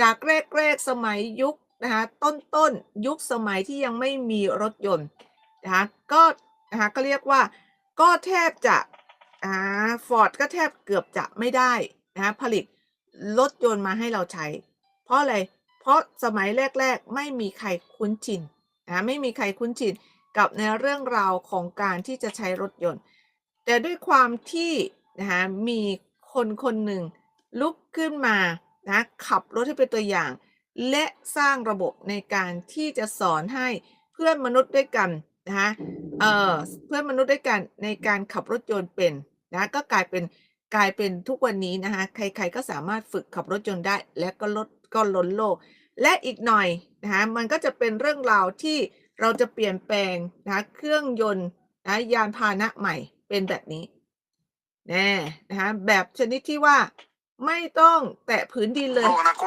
จากแรกๆสมัยยุคนะคะต้นๆยุคสมัยที่ยังไม่มีรถยนต์นะคะก็นะคะก็เรียกว่าก็แทบจะอ่าฟอร์ดก็แทบเกือบจะไม่ได้นะคะผลิตรถยนต์มาให้เราใช้ เพราะอะไร เพราะสมัยแรก ๆ ไม่มีใครคุ้นชินนะไม่มีใครคุ้นชินกับในเรื่องราวของการที่จะใช้รถยนต์ แต่ด้วยความที่นะคะมีคนคนหนึ่งลุกขึ้นมา นะขับรถให้เป็นตัวอย่าง และสร้างระบบในการที่จะสอนให้เพื่อนมนุษย์ด้วยกันนะคะเอ่อเพื่อนมนุษย์ด้วยกันในการขับรถยนต์เป็นนะก็กลายเป็นกลายเป็นทุกวันนี้นะคะใครๆก็สามารถฝึกขับรถยนต์ได้ และก็ลดก็ล้นโลก และอีกหน่อยนะคะมันก็จะเป็นเรื่องราวที่เราจะเปลี่ยนแปลงนะะเครื่องยนต์นะยานพาหนะใหม่เป็นแบบนี้แน่นะคะแบบชนิดที่ว่า ไม่ต้องแตะพื้นดินเลยอนาคต